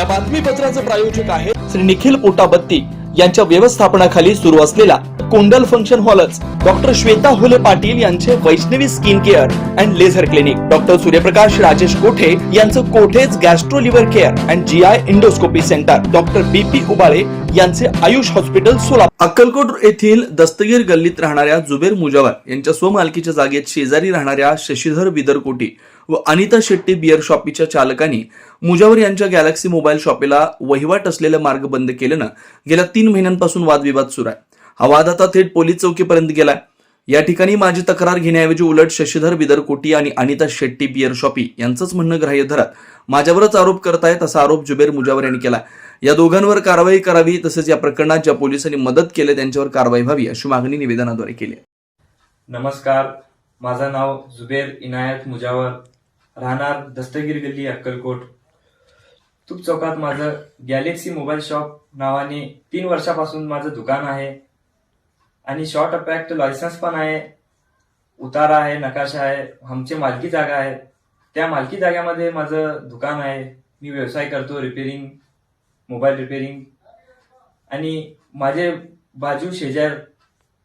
या बातमीपत्राचे प्रायोजक आहे श्री निखिल पोटाबत्ती यांच्या व्यवस्थापनाखाली सुरू असलेला कोंडल फंक्शन हॉलच. डॉक्टर श्वेता हुले पाटील यांचे Vaishnavi skin care and laser clinic. Doctor Suryaprakash Rajesh Kothe यांचं कोठेज gastro liver care and G I endoscopy centre. Doctor B P Ubale यांचे आयुष हॉस्पिटल सोलापूर. अक्कलकोट येथील दस्तगीर गल्लीत राहणाऱ्या जुबेर मुजावर यांच्या स्वमालकीच्या जागेत शेजारी राहणाऱ्या शशीधर बिदरकोटी व अनिता शेट्टी बिअर शॉपीच्या चालकांनी मुजावर यांच्या गॅलेक्सी मोबाईल शॉपेला वहिवाट असलेले मार्ग बंद केल्यानं गेल्या तीन महिन्यांपासून वादविवाद सुरू आहे. हा वाद आता थेट पोलीस चौकीपर्यंत गेलाय. या ठिकाणी माझी तक्रार घेण्याऐवजी उलट शशीधर बिदरकोटी आणि अनिता शेट्टी बियर शॉपी यांचंच म्हणणं ग्राह्य धरत. माझ्यावरच आरोप करतायत असा आरोप जुबेर मुजावर यांनी केला या दोघांवर कारवाई करावी तसेच या प्रकरणात ज्या पोलिसांनी मदत केली त्यांच्यावर कारवाई व्हावी अशी मागणी निवेदनाद्वारे केली नमस्कार. माझं नाव जुबेर इनायत मुजावर. राहणार दस्तगीर गल्ली अक्कलकोट. तुप चौकात माझं गॅलेक्सी मोबाईल शॉप नावाने तीन वर्षापासून माझं दुकान आहे. आणि शॉर्ट अपॅक्ट लायसन्स पण आहे. उतारा आहे नकाशा आहे आमची मालकी जागा आहे. त्या मालकी जाग्यामध्ये माझं दुकान आहे. मी व्यवसाय करतो रिपेरिंग मोबाईल रिपेरिंग आणि माझे बाजू शेजार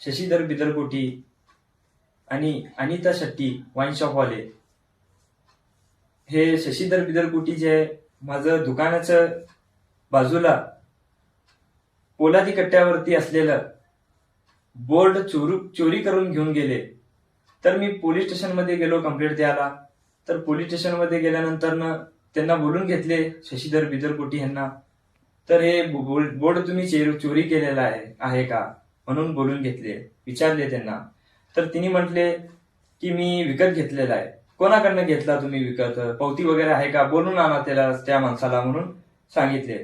शशीधर बिदरकोटी आणि अनिता शेट्टी वाईन शॉपवाले हे शशीधर बिदरकोटी जे आहे, माझं दुकानाचं बाजूला पोलादी कट्ट्यावरती असलेलं बोर्ड चोरू चोरी करून घेऊन गेले. तर मी पोलीस स्टेशनमध्ये गेलो कंप्लेंट द्यायला. तर पोलीस स्टेशनमध्ये गेल्यानंतर त्यांना बोलून घेतले शशीधर बिदरकोटी यांना तर हे बोर्ड तुम्ही चोरी केलेला आहे आहे का? म्हणून बोलून घेतले विचारले त्यांना. तर तिने म्हटले की मी विकत घेतलेला आहे. कोणाकडनं घेतला तुम्ही विकत? पावती वगैरे आहे का? बोलून आणा त्याला त्या माणसाला म्हणून सांगितले.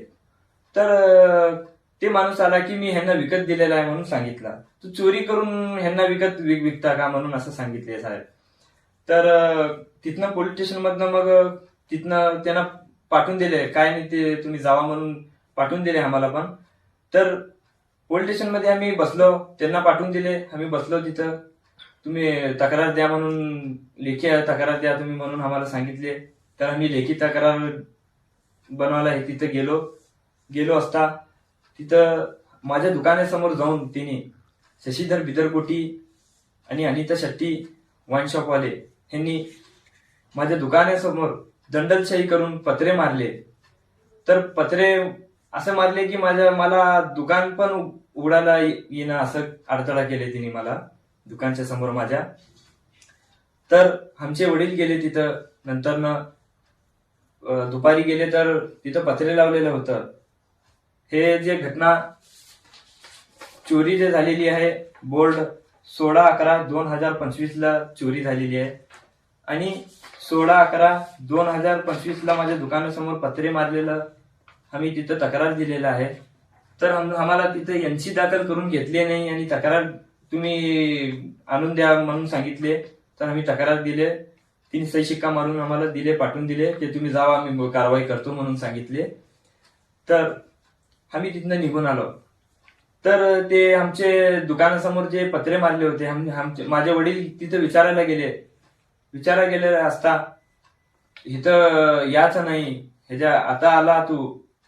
तर ते माणूस आला की मी ह्यांना विकत दिलेला आहे म्हणून सांगितला. तू चोरी करून ह्यांना विकत विक- विकता का म्हणून असं सांगितले साहेब. तर तिथनं पोलीस स्टेशनमधनं मग तिथनं त्यांना पाठवून दिले. काय नाही ते तुम्ही जावा म्हणून पाठवून दिले आम्हाला पण. तर पोलीस स्टेशनमध्ये आम्ही बसलो. त्यांना पाठवून दिले. आम्ही बसलो तिथं. तुम्ही तक्रार द्या म्हणून लेखी तक्रार द्या तुम्ही म्हणून आम्हाला सांगितले. तर आम्ही लेखी तक्रार बनवायला तिथं गेलो. गेलो असता तिथं माझ्या दुकानासमोर जाऊन तिने शशीधर बिदरकोटी आणि अनिता शेट्टी वाईन शॉपवाले यांनी माझ्या दुकानासमोर दंडलशाही करून पत्रे मारले. तर पत्रे असं मारले की माझ्या मला दुकान पण उघडायला येणं असं अडथळा केले तिने मला. दुकानच्या समोर माझ्या. तर आमचे वडील गेले तिथं. नंतर ना दुपारी गेले तर तिथं पत्रे लावलेलं होतं. हे जे घटना चोरी जे झालेली आहे बोर्ड सोळा अकरा दोन हजार पंचवीसला चोरी झालेली आहे. आणि सोळा अकरा दोन हजार पंचवीसला माझ्या दुकानासमोर पत्रे मारलेलं आम्ही तिथं तक्रार दिलेलं आहे. तर आम्हाला तिथं यांची दाखल करून घेतली नाही आणि तक्रार तुम्ही आणून द्या म्हणून सांगितले तर आम्ही तक्रार दिले. तीन सही शिक्का मारून आम्हाला दिले पाठवून दिले. ते तुम्ही जावा आम्ही कारवाई करतो म्हणून सांगितले. तर आम्ही तिथनं निघून आलो. तर ते आमचे दुकानासमोर जे पत्रे मारले होते आमचे माझे वडील तिथं विचारायला गेले. विचारायला गेले असता इथं याच नाही. ह्याच्या आता आला तू.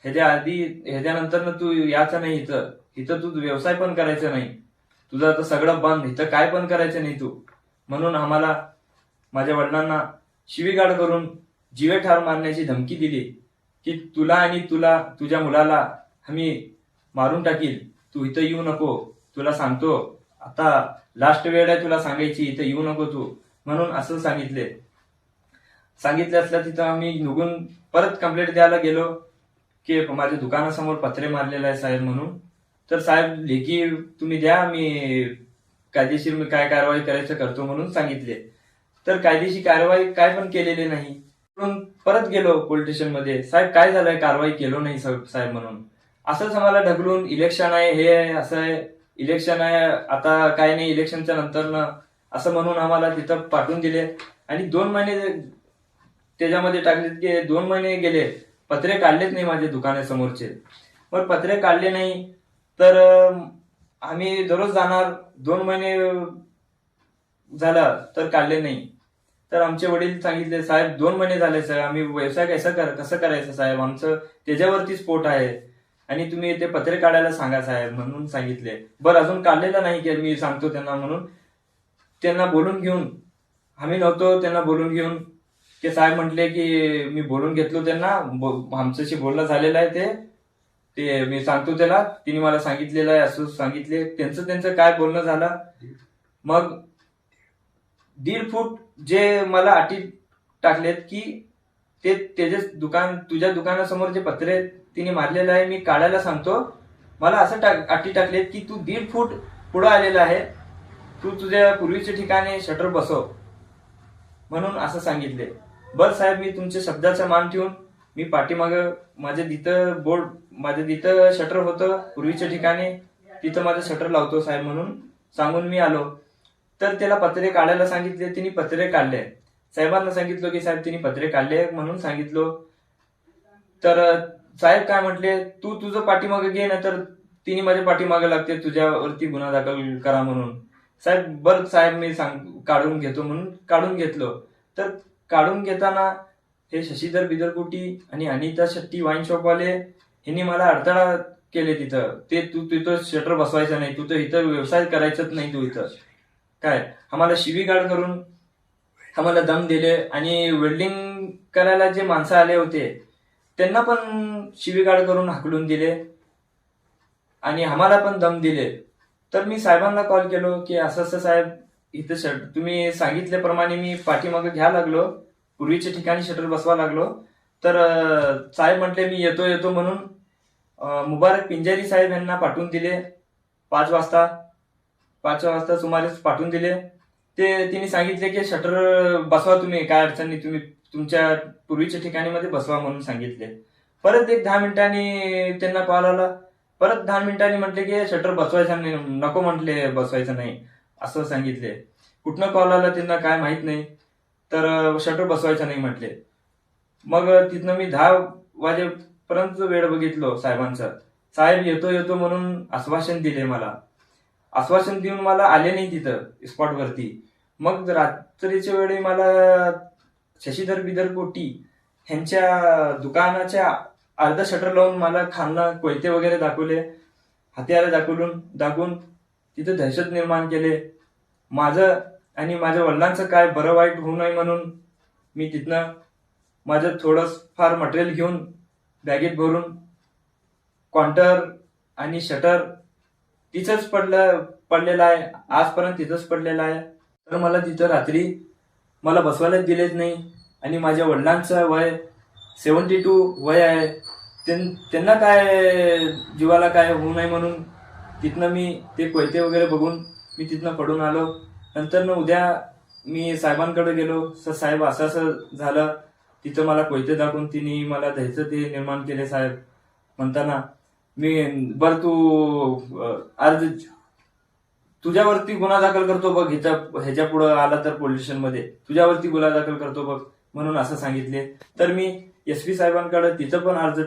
ह्याच्या आधी ह्याच्यानंतर तू याच नाही इथं. इथं तू व्यवसाय पण करायचा नाही. तुझं आता सगळं बंद इथं काय पण करायचं नाही तू? म्हणून आम्हाला माझ्या वडिलांना शिवीगाड करून जीवे ठार मारण्याची धमकी दिली की तुला आणि तुला तुझ्या मुलाला आम्ही मारून टाकील. तू इथं येऊ नको तुला सांगतो. आता लास्ट वेळ आहे तुला सांगायची इथं येऊ नको तू. म्हणून असं सांगितले. सांगितले असल्या तिथं आम्ही निघून परत कंप्लेंट द्यायला गेलो की माझ्या दुकानासमोर पत्रे मारलेले आहे साहेब म्हणून. तर साहेब लेखी तुम्ही द्या मी कायदेशीर मी काय कारवाई करायचं करतो म्हणून सांगितले. तर कायदेशीर कारवाई काय पण केलेली नाही. म्हणून परत गेलो पोलीस स्टेशनमध्ये. साहेब काय झालंय? कारवाई केलो नाही साहेब साहेब म्हणून. असंच आम्हाला ढकलून इलेक्शन आहे हे आहे असं आहे. इलेक्शन आहे आता काय नाही इलेक्शनच्या नंतर ना असं म्हणून आम्हाला तिथं पाठवून दिले. आणि दोन महिने त्याच्यामध्ये टाकले की दोन महिने गेले. पत्रे काढलेच नाही माझ्या दुकानासमोरचे. मग पत्रे काढले नाही तर आम्ही दररोज जाणार. दोन महिने झाला तर काढले नाही. तर आमचे वडील सांगितले साहेब दोन महिने झाले साहेब आम्ही व्यवसाय कसा कर कसं करायचं साहेब? आमचं त्याच्यावरतीच पोट आहे. आणि तुम्ही ते पत्रे काढायला सांगा साहेब म्हणून सांगितले. बरं अजून काढलेलं नाही की मी सांगतो त्यांना म्हणून. त्यांना बोलून घेऊन आम्ही नव्हतो त्यांना बोलून घेऊन ते साहेब म्हटले की मी बोलून घेतलो त्यांना. आमच्याशी बोलणं झालेलं आहे ते. ते मी सांगतो त्याला तिने मला सांगितलेलं आहे असं सांगितले. त्यांचं त्यांचं काय बोलणं झालं? मग दीड फूट जे मला अटी टाकलेत की ते त्याचे दुकान तुझ्या दुकानासमोर जे पत्रे तिने मारलेलं आहे मी काढायला सांगतो. मला असं टाक अटी टाकलेत की तू दीड फूट पुढं आलेला आहे. तू तुझ्या पूर्वीच्या ठिकाणी शटर बसव. म्हणून असं सांगितले. बर साहेब मी तुमच्या शब्दाचा मान ठेवून मी पाठीमाग माझ्या तिथं बोर्ड माझ्या तिथं शटर होतं पूर्वीच्या ठिकाणी तिथं माझं शटर लावतो साहेब म्हणून. सांगून मी आलो. तर त्याला पत्रे काढायला सांगितले तिने पत्रे काढले. साहेबांना सांगितलं की साहेब तिने पत्रे काढले म्हणून सांगितलो. तर साहेब काय म्हटले तू तुझं पाठीमागं घे ना तर तिने माझ्या पाठीमागं लागते तुझ्यावरती गुन्हा दाखल करा म्हणून. साहेब बरं साहेब मी सांग काढून घेतो म्हणून काढून घेतलो. तर काढून घेताना हे शशीधर बिदरकोटी आणि अनिता शेट्टी वाईन शॉपवाले ह्यांनी मला अडथळा केले तिथं. ते तू तिथं शटर बसवायचं नाही. तू तर इथं व्यवसाय करायचाच नाही तू इथं. काय? आम्हाला शिवीगाळ करून आम्हाला दम दिले आणि वेल्डिंग करायला जे माणसं आले होते त्यांना पण शिवीगाळ करून हाकलून दिले आणि आम्हाला पण दम दिले. तर मी साहेबांना कॉल केलो की असं असं साहेब इथं शट तुम्ही सांगितल्याप्रमाणे मी पाठीमागं घ्या लागलो. पूर्वीच्या ठिकाणी शटर बसवा लागलो. तर साहेब म्हटले मी येतो येतो म्हणून मुबारक पिंजारी साहेब यांना पाठवून दिले. पाच वाजता पाच वाजता सुमारे पाठवून दिले. ते तिने सांगितले की शटर बसवा तुम्ही काय अडचण नाही तुम्ही तुमच्या पूर्वीच्या ठिकाणी मध्ये बसवा म्हणून सांगितले. परत एक दहा मिनिटांनी त्यांना कॉल आला. परत दहा मिनिटांनी म्हटले की शटर बसवायचं नाही नको म्हटले बसवायचं नाही असं सांगितले. कुठनं कॉल आला त्यांना काय माहीत नाही. तर शटर बसवायचं नाही म्हटले. मग तिथनं मी दहा वाजेपर्यंत वेळ बघितलो साहेबांचा. साहेब येतो येतो म्हणून आश्वासन दिले मला. आश्वासन देऊन मला आले नाही तिथं स्पॉटवरती मग रात्रीच्या वेळी मला शशीधर बिदर कोटी ह्यांच्या दुकानाच्या अर्ध शटर लावून मला खांदा कोयते वगैरे दाखवले हत्यारे दाखवून दाखवून तिथं दहशत निर्माण केले. माझं आणि माझ्या वडिलांचं काय बरं वाईट होऊ नये म्हणून मी तिथनं माझं थोडं फार मटेरियल घेऊन बॅगेत भरून क्वांटर आणि शटर तिथंच पडलं पडलेलं आहे. आजपर्यंत तिथंच पडलेलं आहे. तर मला तिथं रात्री मला बसवायला दिलेच नाही. आणि माझ्या वडिलांचं वय सेवन्टी टू वय आहे. त्यां- त्यांना काय जीवाला काय होऊ नये म्हणून तिथनं मी ते कोयते वगैरे बघून मी तिथनं पडून आलो. नंतर न उद्या मी साहेबांकडे गेलो. सर साहेब असं असं झालं. तिथं मला कोयते दाखवून तिने मला द्यायचं ते निर्माण केले साहेब. म्हणताना मी बर तू अर्ज तुझ्यावरती गुन्हा दाखल करतो बघ. ह्याच्या ह्याच्या पुढं आला तर पोलीस स्टेशनमध्ये तुझ्यावरती गुन्हा दाखल करतो बघ. म्हणून असं सांगितले. तर मी एस पी साहेबांकडे तिथं पण अर्ज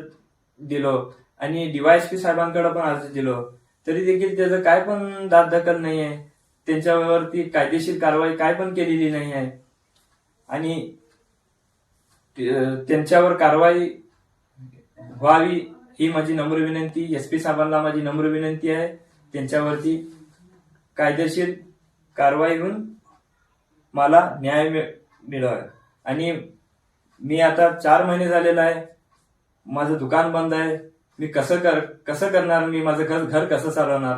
दिलो आणि डीवायएसपी साहेबांकडे पण अर्ज दिलो. तरी देखील त्याचं काय पण दाद दखल नाही आहे त्यांच्यावरती कायदेशीर कारवाई काय पण केलेली नाही आहे. आणि ते- त्यांच्यावर कारवाई व्हावी ही माझी नम्र विनंती. एस पी साहेबांना माझी नम्र विनंती आहे. त्यांच्यावरती कायदेशीर कारवाई होऊन मला न्याय मिळ- मिळावा. आणि मी आता चार महिने झालेला आहे. माझं दुकान बंद आहे. मी कसं कर कसं करणार? मी माझं घर घर कसं चालवणार?